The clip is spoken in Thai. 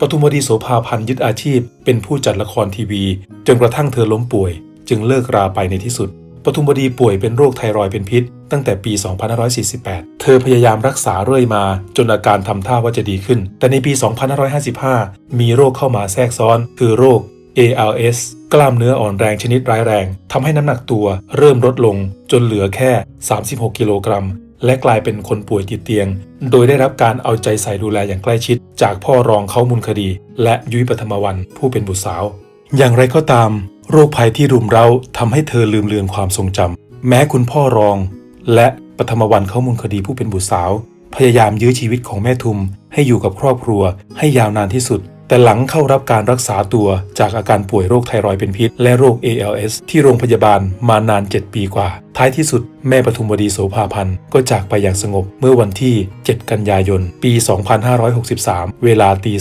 ปทุมวดีโสภาพันธ์ยึดอาชีพ เป็นผู้จัดละครทีวี จนกระทั่งเธอล้มป่วย จึงเลิกราไปในที่สุดปทุมวดีป่วยเป็นโรคไทรอยด์เป็นพิษ ตั้งแต่ปี 2548 เธอพยายามรักษาเรื่อยมา จนอาการทำท่าว่าจะดีขึ้น แต่ในปี 2555 มีโรคเข้ามาแทรกซ้อน คือโรค ALS กล้ามเนื้ออ่อนแรงชนิดร้ายแรงทำให้น้ำหนักตัวเริ่มลดลงจนเหลือแค่ 36 กิโลกรัม และกลายเป็นคนป่วยติดเตียง โดยได้รับการเอาใจใส่ดูแลอย่างใกล้ชิด จากพ่อรองเขามุนคดี และยุ้ยปฐมวันผู้เป็นบุตรสาว อย่างไรก็ตาม โรคภัยที่รุมเร้าทำให้เธอลืมเลือนความทรงจำแม้คุณพ่อรอง และปฐมวันเขามุนคดีผู้เป็นบุตรสาว พยายามยื้อชีวิตของแม่ทุม ให้อยู่กับครอบครัวให้ยาวนานที่สุด แต่หลังเข้ารับการรักษาตัวจากอาการป่วยโรคไทรอยด์เป็นพิษ และโรค ALS ที่โรงพยาบาลมานาน 7 ปีกว่า ท้ายที่สุดแม่ปทุมวดีโสภาพันธ์ก็จากไปอย่างสงบเมื่อวันที่ 7 กันยายน ปี 2563 เวลาตี